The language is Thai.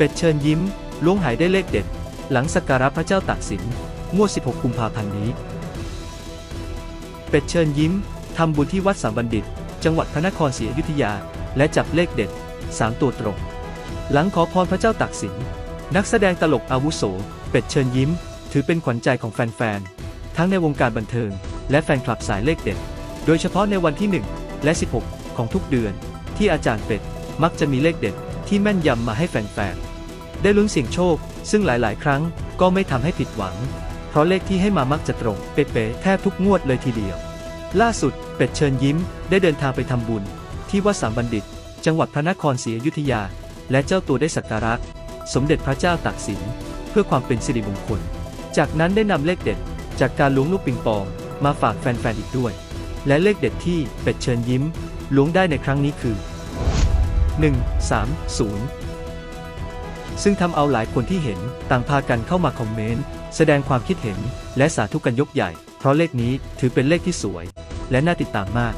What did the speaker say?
เป็ดเชิญยิ้มล้วงหายได้เลขเด็ด หลังสักการะพระเจ้าตากสินงวด 16 กุมภาพันธ์นี้ เป็ดเชิญยิ้มทำบุญที่วัดสามบัณฑิต จังหวัดพระนครศรีอยุธยา และจับเลขเด็ด 3 ตัวตรง หลังขอพรพระเจ้าตากสิน นักแสดงตลกอาวุโส เป็ดเชิญยิ้ม ถือเป็นขวัญใจของแฟนๆ ทั้งในวงการบันเทิง และแฟนคลับสายเลขเด็ด โดยเฉพาะในวันที่ 1 และ 16 ของทุกเดือน ที่อาจารย์เป็ดมักจะมีเลขเด็ดที่แม่นยำมาให้แฟนๆ ได้ลุ้นเสี่ยงโชค ซึ่งหลายๆ ครั้งก็ไม่ทำให้ผิดหวัง เพราะเลขที่ให้มามักจะตรง เป๊ะๆแทบทุกงวดเลยทีเดียว ล่าสุดเป็ดเชิญยิ้ม ได้เดินทางไปทำบุญ ที่วัดสามบัณฑิต จังหวัดพระนครศรีอยุธยา และเจ้าตัวได้สักการะสมเด็จพระเจ้าตากสิน เพื่อความเป็นสิริมงคล จากนั้นได้นำเลขเด็ด จากการล้วงลูกปิงปอง มาฝากแฟนๆอีกด้วย และเลขเด็ดที่เป็ดเชิญยิ้มล้วงได้ในครั้งนี้คือ 1 3 0 ซึ่งทำเอาหลายคนที่เห็นต่างพากันเข้ามาคอมเมนต์ แสดงความคิดเห็น และสาธุกันยกใหญ่ เพราะเลขนี้ถือเป็นเลขที่สวย และน่าติดตามมาก